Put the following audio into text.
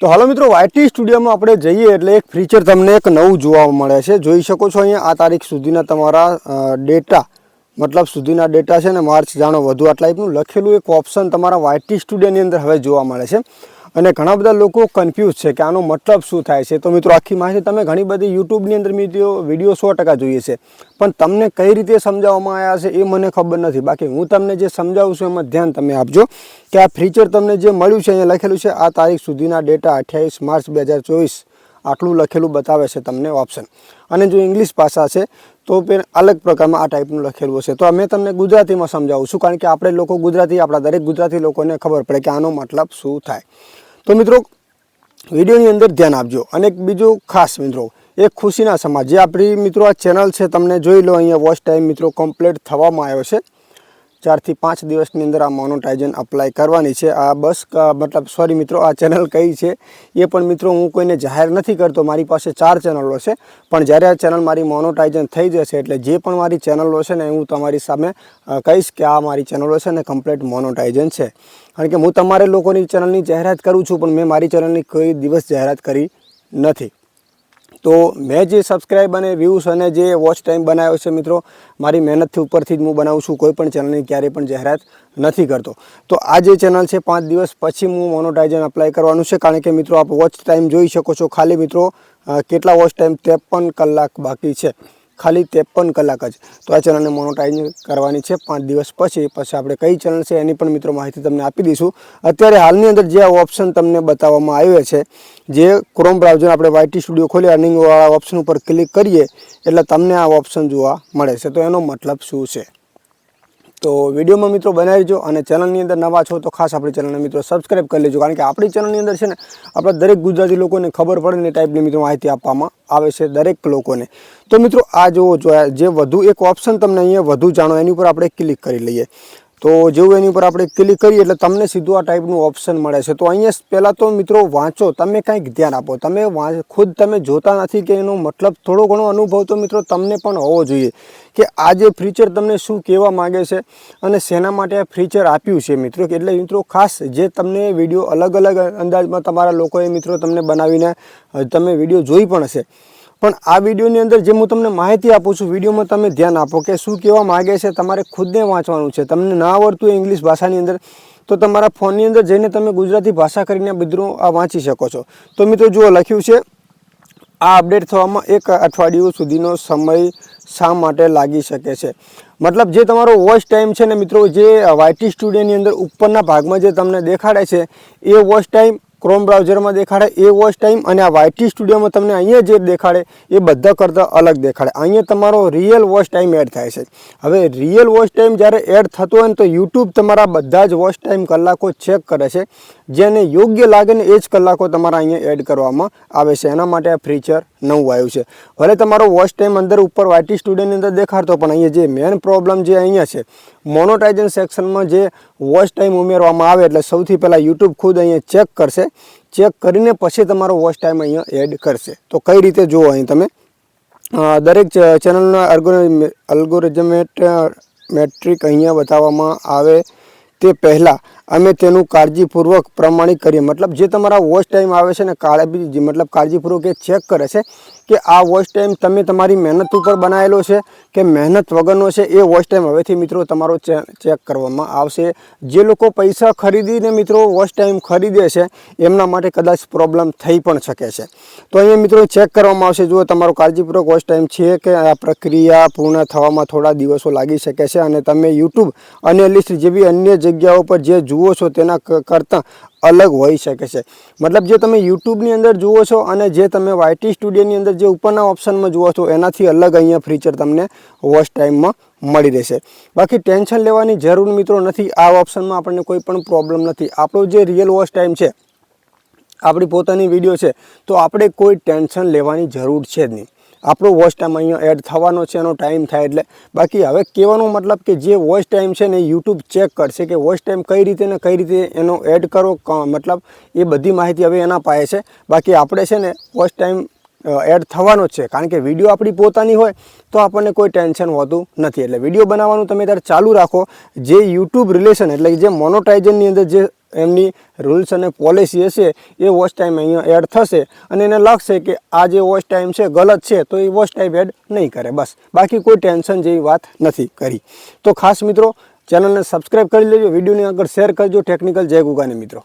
તો હાલો મિત્રો વાયટી સ્ટુડિયોમાં આપણે જઈએ એટલે એક ફીચર તમને એક નવું જોવા મળે છે. જોઈ શકો છો અહીંયા આ તારીખ સુધીના તમારા ડેટા મતલબ સુધીના ડેટા છે ને માર્ચ જાણો વધુ. આટલા ટાઈપનું લખેલું એક ઓપ્શન તમારા વાયટી સ્ટુડિયોની અંદર હવે જોવા મળે છે. અને ઘણા બધા લોકો કન્ફ્યુઝ છે કે આનો મતલબ શું થાય છે. તો મિત્રો, આખી માહિતી તમે ઘણી બધી યુટ્યુબની અંદર મિત્રો વીડિયો સો ટકા જોઈએ છે. પણ તમને કઈ રીતે સમજાવવામાં આવ્યા છે એ મને ખબર નથી. બાકી હું તમને જે સમજાવું છું એમાં ધ્યાન તમે આપજો કે આ ફીચર તમને જે મળ્યું છે, અહીંયા લખેલું છે, આ તારીખ સુધીના ડેટા અઠ્યાવીસ માર્ચ બે હજાર ચોવીસ. આટલું લખેલું બતાવે છે તમને ઓપ્શન અને જો ઇંગ્લિશ ભાષા છે તો અલગ પ્રકારમાં આ ટાઈપનું લખેલું હશે. તો અમે તમને ગુજરાતીમાં સમજાવું છું, કારણ કે આપણે લોકો ગુજરાતી, આપણા દરેક ગુજરાતી લોકોને ખબર પડે કે આનો મતલબ શું થાય. તો મિત્રો, વિડીયોની અંદર ધ્યાન આપજો. અને બીજું ખાસ મિત્રો, એક ખુશીના સમાજ જે આપણી મિત્રો આ ચેનલ છે, તમને જોઈ લો અહીંયા વોચ ટાઈમ મિત્રો કમ્પ્લીટ થવામાં આવ્યો છે. ચારથી પાંચ દિવસની અંદર આ મોનોટાઇઝન અપ્લાય કરવાની છે. આ બસ મતલબ સોરી મિત્રો, આ ચેનલ કઈ છે એ પણ મિત્રો હું કોઈને જાહેર નથી કરતો. મારી પાસે ચાર ચેનલો છે. પણ જ્યારે આ ચેનલ મારી મોનોટાઇઝન થઈ જશે એટલે જે પણ મારી ચેનલો છે ને હું તમારી સામે કહીશ કે આ મારી ચેનલો છે ને કમ્પ્લીટ મોનોટાઇઝન છે. કારણ કે હું તમારે લોકોની ચેનલની જાહેરાત કરું છું, પણ મેં મારી ચેનલની કોઈ દિવસ જાહેરાત કરી નથી. તો મેં જે સબસ્ક્રાઈબ અને વ્યૂઝ અને જે વોચ ટાઈમ બનાવ્યો છે મિત્રો, મારી મહેનતથી ઉપરથી જ હું બનાવું છું, કોઈ પણ ચેનલની ક્યારેય પણ જાહેરાત નથી કરતો. તો આ જે ચેનલ છે, પાંચ દિવસ પછી હું મોનોટાઇઝન અપ્લાય કરવાનું છે, કારણ કે મિત્રો આપ વોચ ટાઈમ જોઈ શકો છો. ખાલી મિત્રો કેટલા વોચ ટાઈમ ત્રેપન કલાક બાકી છે. ખાલી ત્રેપન કલાક જ. તો આ ચેનલને મોનોટાઇઝ કરવાની છે. પાંચ દિવસ પછી પછી આપણે કઈ ચેનલ છે એની પણ મિત્રો માહિતી તમને આપી દઈશું. અત્યારે હાલની અંદર જે ઓપ્શન તમને બતાવવામાં આવ્યો છે, જે ક્રોમ બ્રાઉઝર આપણે વાયટી સ્ટુડિયો ખોલી અર્નિંગવાળા ઓપ્શન ઉપર ક્લિક કરીએ, એટલે તમને આ ઓપ્શન જોવા મળે છે. તો એનો મતલબ શું છે? તો વિડીયોમાં મિત્રો બનાવીજો અને ચેનલની અંદર નવા છો તો ખાસ આપણી ચેનલને મિત્રો સબસ્ક્રાઇબ કરી લેજો. કારણ કે આપણી ચેનલની અંદર છે ને, આપણા દરેક ગુજરાતી લોકોને ખબર પડે ને ટાઈપની મિત્રો માહિતી આપવામાં આવે છે દરેક લોકોને. તો મિત્રો આ જોવો જો જે વધુ એક ઓપ્શન તમને અહીંયા વધુ જાણો, એની ઉપર આપણે ક્લિક કરી લઈએ. તો જેવું એની ઉપર આપણે ક્લિક કરીએ એટલે તમને સીધું આ ટાઈપનું ઓપ્શન મળે છે. તો અહીંયા પહેલાં તો મિત્રો વાંચો, તમે કંઈક ધ્યાન આપો. તમે ખુદ તમે જોતા નથી કે એનો મતલબ થોડો ઘણો અનુભવ તો મિત્રો તમને પણ હોવો જોઈએ કે આ જે ફીચર તમને શું કહેવા માગે છે અને શેના માટે આ ફીચર આપ્યું છે મિત્રો. એટલે મિત્રો ખાસ જે તમને વીડિયો અલગ અલગ અંદાજમાં તમારા લોકોએ મિત્રો તમને બનાવીને તમે વીડિયો જોઈ પણ હશે. પણ આ વિડીયોની અંદર જે હું તમને માહિતી આપું છું, વિડીયોમાં તમે ધ્યાન આપો કે શું કહેવા માગે છે, તમારે ખુદને વાંચવાનું છે. તમને ના આવડતું ઇંગ્લિશ ભાષાની અંદર, તો તમારા ફોનની અંદર જઈને તમે ગુજરાતી ભાષા કરીને બધું આ વાંચી શકો છો. તો મિત્રો જુઓ, લખ્યું છે, આ અપડેટ થવામાં એક અઠવાડિયું સુધીનો સમય શા માટે લાગી શકે છે? મતલબ જે તમારો વોચ ટાઈમ છે ને મિત્રો, જે વાયટી સ્ટુડિયોની અંદર ઉપરના ભાગમાં જે તમને દેખાડે છે, એ વોચ ટાઈમ ક્રોમ બ્રાઉઝરમાં દેખાડે એ વોચ ટાઈમ અને આ વાયટી સ્ટુડિયોમાં તમને અહીંયા જે દેખાડે એ બધા કરતાં અલગ દેખાડે. અહીંયા તમારો રિયલ વોચ ટાઈમ એડ થાય છે. હવે રિયલ વોચ ટાઈમ જ્યારે એડ થતો હોય તો યુટ્યુબ તમારા બધા જ વોચ ટાઈમ કલાકો ચેક કરે છે. જેને યોગ્ય લાગે ને એ જ કલાકો તમારા અહીંયા એડ કરવામાં આવે છે. એના માટે આ ફીચર નવું આવ્યું છે. ભલે તમારો વોચ ટાઈમ અંદર ઉપર વાયટી સ્ટુડિયોની અંદર દેખાડતો પણ અહીંયા જે મેન પ્રોબ્લેમ જે અહીંયા છે મોનોટાઇઝન સેક્શનમાં જે વોચ ટાઈમ ઉમેરવામાં આવે, એટલે સૌથી પહેલાં યુટ્યુબ ખુદ અહીંયા ચેક કરશે. ચેક કરીને પછી તમારો વોચ ટાઈમ અહીંયા એડ કરશે. તો કઈ રીતે જુઓ અહીં તમે? દરેક ચેનલના અલ્ગોરિઝમેટ મેટ્રિક અહીંયા બતાવવામાં આવે તે પહેલાં અમે તેનું કાળજીપૂર્વક પ્રમાણિત કરીએ. મતલબ જે તમારા વોચ ટાઈમ આવે છે ને કાળજી મતલબ કાળજીપૂર્વક એ ચેક કરે છે કે આ વોચ ટાઈમ તમે તમારી મહેનત ઉપર બનાવેલો છે કે મહેનત વગરનો છે એ વોચ ટાઈમ હવેથી મિત્રો તમારો ચેક કરવામાં આવશે. જે લોકો પૈસા ખરીદીને મિત્રો વોચ ટાઈમ ખરીદે છે એમના માટે કદાચ પ્રોબ્લેમ થઈ પણ શકે છે. તો અહીંયા મિત્રો ચેક કરવામાં આવશે. જો તમારો કાળજીપૂર્વક વોચ ટાઈમ છે કે આ પ્રક્રિયા પૂર્ણ થવામાં થોડા દિવસો લાગી શકે છે અને તમે યુટ્યુબ અને લિસ્ટ જેવી અન્ય જગ્યાઓ પર જે જુઓ છો તેના કરતાં અલગ હોઈ શકે છે. મતલબ જે તમે યુટ્યુબની અંદર જુઓ છો અને જે તમે વાયટી સ્ટુડિયોની અંદર જે ઉપરના ઓપ્શનમાં જુઓ છો, એનાથી અલગ અહીંયા ફીચર તમને વોચ ટાઈમમાં મળી રહેશે. બાકી ટેન્શન લેવાની જરૂર મિત્રો નથી. આ ઓપ્શનમાં આપણને કોઈ પણ પ્રોબ્લેમ નથી. આપણો જે રિયલ વોચ ટાઈમ છે, આપણી પોતાની વીડિયો છે, તો આપણે કોઈ ટેન્શન લેવાની જરૂર છે જ નહીં. આપણો વોચ ટાઈમ અહીંયા એડ થવાનો છે, એનો ટાઈમ થાય એટલે. બાકી હવે કહેવાનો મતલબ કે જે વોચ ટાઈમ છે ને યુટ્યુબ ચેક કરશે કે વોચ ટાઈમ કઈ રીતે ને કઈ રીતે એનો એડ કરો મતલબ એ બધી માહિતી હવે એના પાયે છે. બાકી આપણે છે ને વોચ ટાઈમ એડ થવાનો જ છે. કારણ કે વીડિયો આપણી પોતાની હોય તો આપણને કોઈ ટેન્શન હોતું નથી. એટલે વીડિયો બનાવવાનું તમે ત્યારે ચાલુ રાખો. જે યુટ્યુબ રિલેશન એટલે જે મોનોટાઇઝનની અંદર જે એમની રૂલ્સ અને પોલિસી હશે, એ વોચ ટાઈમ અહીંયા એડ થશે અને એને લાગશે કે આ જે વોચ ટાઈમ છે, ગલત છે, તો એ વોચ ટાઈમ એડ નહીં કરે. બસ. બાકી કોઈ ટેન્શન જેવી વાત નથી કરી. તો ખાસ મિત્રો, ચેનલને સબસ્ક્રાઈબ કરી લેજો. વિડીયોની આગળ શેર કરજો. ટેકનિકલ જય ગુગાને મિત્રો.